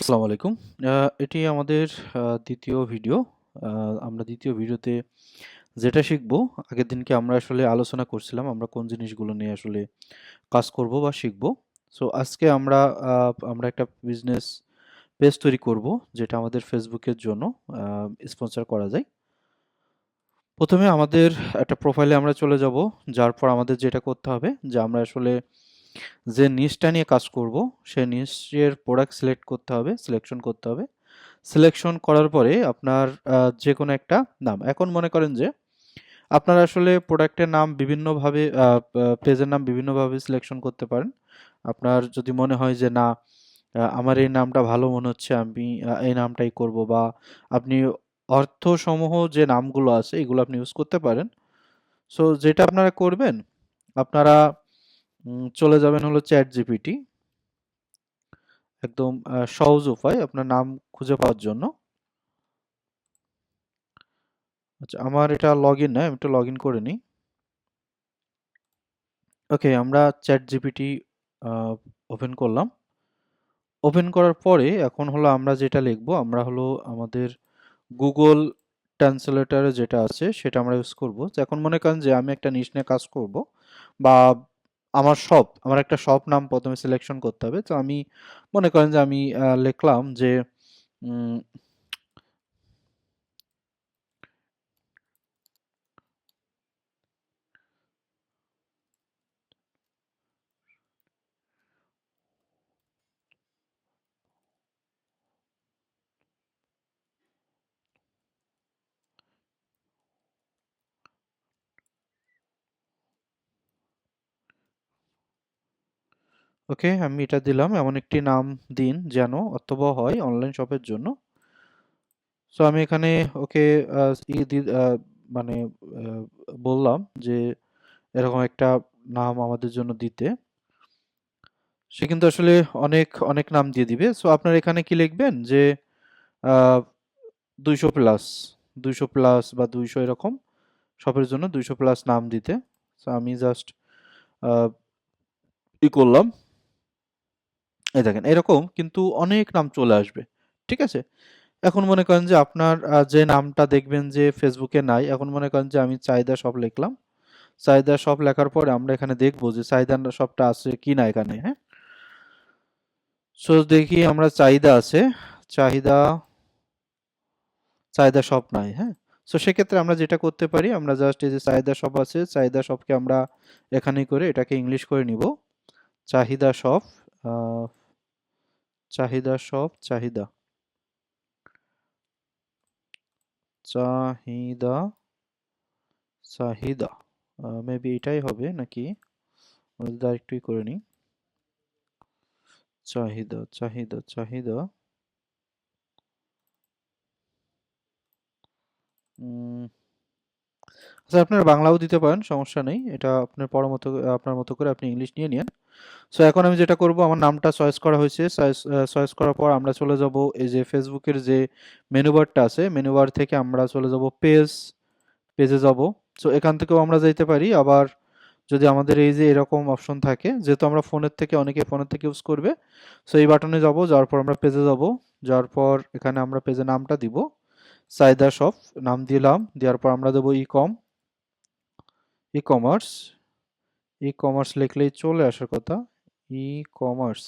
আসসালামু আলাইকুম। এটি আমাদের দ্বিতীয় ভিডিও। আমরা দ্বিতীয় ভিডিওতে যেটা শিখব, আগের দিনকে আমরা আসলে আলোচনা করছিলাম আমরা কোন জিনিসগুলো নিয়ে আসলে কাজ করব বা শিখব। সো আজকে আমরা আমরা একটা বিজনেস পেজ তৈরি করব, যেটা আমাদের ফেসবুকের জন্য স্পন্সর করা যায়। প্রথমে আমাদের একটা প্রোফাইলে আমরা চলে যাব। যার পর আমাদের যেটা করতে হবে যে আমরা আসলে যে নিশটা নিয়ে কাজ করব, সেই নিশের প্রোডাক্ট সিলেক্ট করতে হবে, সিলেকশন করতে হবে। সিলেকশন করার পরে আপনার যে কোনো একটা নাম। এখন মনে করেন যে আপনারা আসলে প্রোডাক্টের নাম বিভিন্নভাবে পেজের নাম বিভিন্নভাবে সিলেকশন করতে পারেন। আপনার যদি মনে হয় যে না আমার এই নামটা ভালো মনে হচ্ছে আমি এই নামটাই করব বা আপনি অর্থসমূহ যে নামগুলো আছে এগুলো আপনি ইউজ করতে পারেন। সো যেটা আপনারা করবেন, আপনারা চলে যাবেন হলো চ্যাট জিপিটি একদম সহজ উপায় আপনার নাম খুঁজে পাওয়ার জন্য। আচ্ছা আমার এটা লগইন নয়, আমি একটু লগ ইন করে নিই। ওকে, আমরা চ্যাট জিপিটি ওপেন করলাম। ওপেন করার পরে এখন হলো আমরা যেটা লিখব আমরা হলো আমাদের গুগল ট্রান্সলেটর যেটা আছে সেটা আমরা ইউজ করব। এখন মনে করেন যে আমি একটা নিশ নিয়ে কাজ করব বা আমার শপ, আমার একটা শপ নাম প্রথমে সিলেকশন করতে হবে। তো আমি মনে করেন যে আমি লিখলাম যে ওকে, আমি এটা দিলাম। এমন একটি নাম দিন যেন অর্থবহ হয় অনলাইন শপের জন্য। সো আমি এখানে ওকে মানে বললাম যে এরকম একটা নাম আমাদের জন্য দিতে। সে কিন্তু আসলে অনেক, অনেক নাম দিয়ে দিবে। সো আপনার এখানে কি লিখবেন যে দুইশো প্লাস, ২০০ প্লাস বা ২০০ এরকম শপের জন্য ২০০ প্লাস নাম দিতে। সো আমি জাস্ট ই করলাম। এই দেখেন এরকম কিন্তু অনেক নাম চলে আসবে। ঠিক আছে? এখন মনে করেন যে আপনার যে নামটা দেখবেন যে ফেসবুকে নাই, এখন মনে করেন যে আমি চাহিদা সব লিখলাম। চাহিদা সব লেখার পরে আমরা এখানে দেখব যে চাহিদা শপটা আছে কি না এখানে, হ্যাঁ? সো দেখি আমরা চাহিদা আছে। চাহিদা চাহিদা সব নাই, হ্যাঁ? সো সেক্ষেত্রে আমরা যেটা করতে পারি আমরা জাস্ট এই যে চাহিদা শপ আছে, চাহিদা শপকে আমরা এখানেই করে এটাকে ইংলিশ করে নিব। চাহিদা আ চাহিদা সব চাহিদা। চাহিদা চাহিদা। মেবি এটাই হবে নাকি? আমরা যদি আরেকটু ই করে নিই। চাহিদা, চাহিদা, চাহিদা। আচ্ছা আপনারা বাংলাও দিতে পারেন, সমস্যা নেই। এটা আপনার পরমতো আপনার মতো করে আপনি ইংলিশ নিয়ে নিয়েন। সো এখন আমি যেটা করব আমার নামটা চয়েস করা হয়েছে। চয়েস করার পর আমরা চলে যাব এই যে ফেসবুকের যে মেনু বারটা আছে, মেনু বার থেকে আমরা চলে যাব পেজ, পেজে যাব। সো এখান থেকেও আমরা যাইতে পারি। আবার যদি আমাদের এই যে এরকম অপশন থাকে, যেহেতু আমরা ফোনের থেকে অনেকে ফোনের থেকে ইউজ করবে। সো এই বাটনে যাব, যাওয়ার পর আমরা পেজে যাব। যাওয়ার পর এখানে আমরা পেজে নামটা দিব। চাহিদা শপ নাম দিলাম। দেওয়ার পর আমরা দেবো ই-কম। ই-কমার্স। ই-কমার্স লিখলেই চলে আসার কথা। ই-কমার্স।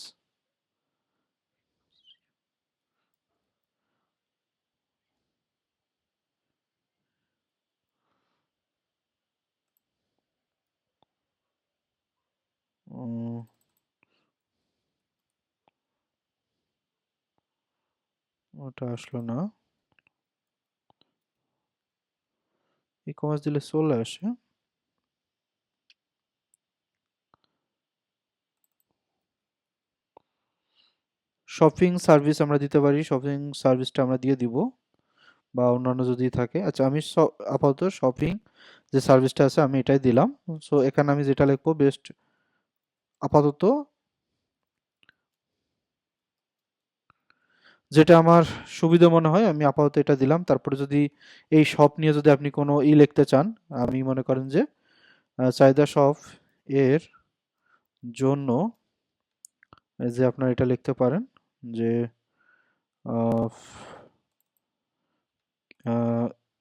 ও ওটা আসলো না। ই-কমার্স দিলে চলে আসে। শপিং সার্ভিস আমরা দিতে পারি। শপিং সার্ভিসটা আমরা দিয়ে দিব। বা অন্যান্য যদি থাকে। আচ্ছা আমি আপাতত শপিং যে সার্ভিসটা আছে আমি এটাই দিলাম। সো এখানে আমি যেটা লিখব বেস্ট আপাতত যেটা আমার সুবিধা মনে হয় আমি আপাতত এটা দিলাম। তারপরে যদি এই শপ নিয়ে যদি আপনি কোনো ই লিখতে চান, আমি মনে করেন যে চাহিদা শপ এর জন্য যে আপনারা এটা লিখতে পারেন যে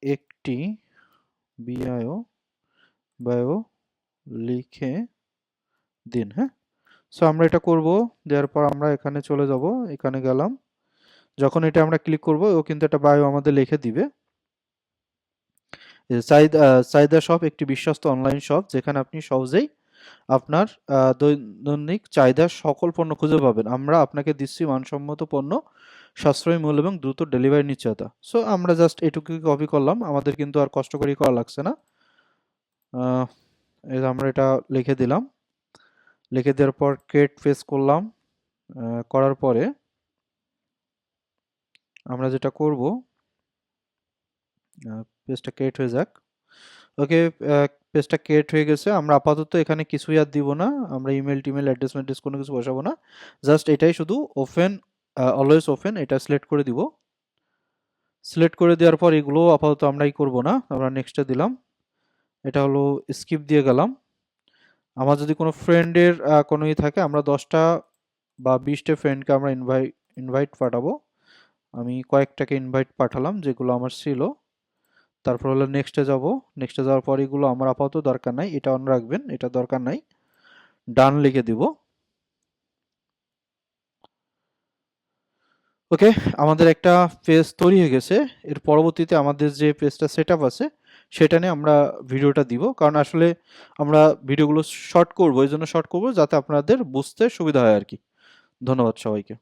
একটি বিআইও বায়ো লিখে দিন হ্যাঁ? সো আমরা এটা করব, দেওয়ার পর আমরা এখানে চলে যাব, এখানে গেলাম। যখন এটা আমরা ক্লিক করব, ও কিন্তু একটা বায়ো আমাদের লিখে দিবে। সাইদা সাইদা শপ একটি বিশ্বস্ত অনলাইন শপ যেখানে আপনি সহজেই আপনার দৈনন্দিন চাহিদার সকল পণ্য খুঁজে পাবেন। আমরা আপনাকে দিচ্ছি মানসম্মত পণ্য, সাশ্রয়ী মূল্য এবং দ্রুত ডেলিভারি নিশ্চয়তা। সো আমরা জাস্ট এটুকু কপি করলাম। আমাদের কিন্তু আর কষ্ট করে করা লাগছে না। আমরা এটা লিখে দিলাম। লিখে দেওয়ার পর ক্রিয়েট ফেস করলাম। করার পরে আমরা যেটা করব পেজটা ক্রিয়েট হয়ে যাক। ওকে পেজটা ক্রিয়েট হয়ে গেছে। আমরা আপাতত এখানে কিছুই আর দিব না। আমরা ইমেল টিমেল অ্যাড্রেস ম্যাড্রেস কোনো কিছু বসাবো না। জাস্ট এটাই শুধু ওপেন অলওয়েজ ওপেন এটা সিলেক্ট করে দিব। সিলেক্ট করে দেওয়ার পর এগুলো আপাতত আমরাই করব না। আমরা নেক্সটে দিলাম। এটা হলো স্কিপ দিয়ে গেলাম। আমার যদি কোনো ফ্রেন্ডের কোনো ই থাকে, আমরা দশটা বা বিশটা ফ্রেন্ডকে আমরা ইনভাইট ইনভাইট পাঠাবো। আমি কয়েকটাকে ইনভাইট পাঠালাম, যেগুলো আমার ছিল। তারপর হলো নেক্সটে যাব। নেক্সটে যাওয়ার পর এগুলো আমার আপাতত দরকার নাই, এটা অন রাখবেন, এটা দরকার নাই। ডান লিখে দিব। ওকে আমাদের একটা পেজ তৈরি হয়ে গেছে। এর পরবর্তীতে আমাদের যে পেজটা সেট আছে, সেটা নিয়ে আমরা ভিডিওটা দিব। কারণ আসলে আমরা ভিডিওগুলো শর্ট করব, এই জন্য শর্ট করব, যাতে আপনাদের বুঝতে সুবিধা হয় আর কি। ধন্যবাদ সবাইকে।